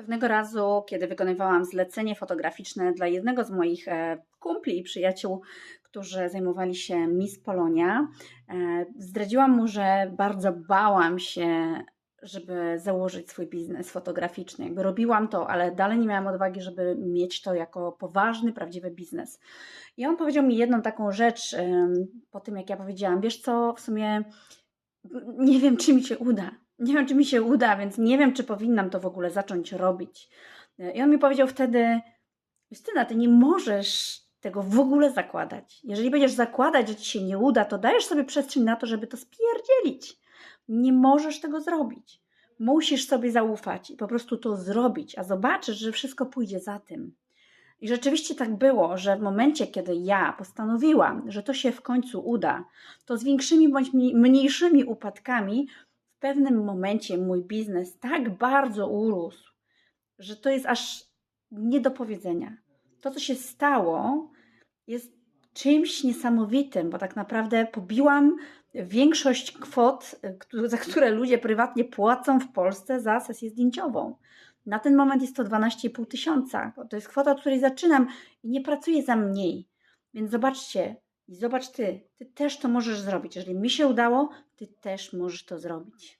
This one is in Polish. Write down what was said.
Pewnego razu, kiedy wykonywałam zlecenie fotograficzne dla jednego z moich e, kumpli i przyjaciół, którzy zajmowali się Miss Polonia, e, zdradziłam mu, że bardzo bałam się, żeby założyć swój biznes fotograficzny. Jakby robiłam to, ale dalej nie miałam odwagi, żeby mieć to jako poważny, prawdziwy biznes. I on powiedział mi jedną taką rzecz po tym, jak ja powiedziałam: Wiesz co, w sumie nie wiem, czy mi się uda. Nie wiem, czy mi się uda, więc nie wiem, czy powinnam to w ogóle zacząć robić. I on mi powiedział wtedy: Justyna, ty nie możesz tego w ogóle zakładać. Jeżeli będziesz zakładać, że ci się nie uda, to dajesz sobie przestrzeń na to, żeby to spierdzielić. Nie możesz tego zrobić. Musisz sobie zaufać i po prostu to zrobić, a zobaczysz, że wszystko pójdzie za tym. I rzeczywiście tak było, że w momencie, kiedy ja postanowiłam, że to się w końcu uda, to z większymi bądź mniej- mniejszymi upadkami pewnym momencie mój biznes tak bardzo urósł, że to jest aż nie do powiedzenia. To, co się stało, jest czymś niesamowitym, bo tak naprawdę pobiłam większość kwot, za które ludzie prywatnie płacą w Polsce za sesję zdjęciową. Na ten moment jest to 12,5 tysiąca. To jest kwota, od której zaczynam i nie pracuję za mniej. Więc zobaczcie i zobacz ty, ty też to możesz zrobić. Jeżeli mi się udało, ty też możesz to zrobić.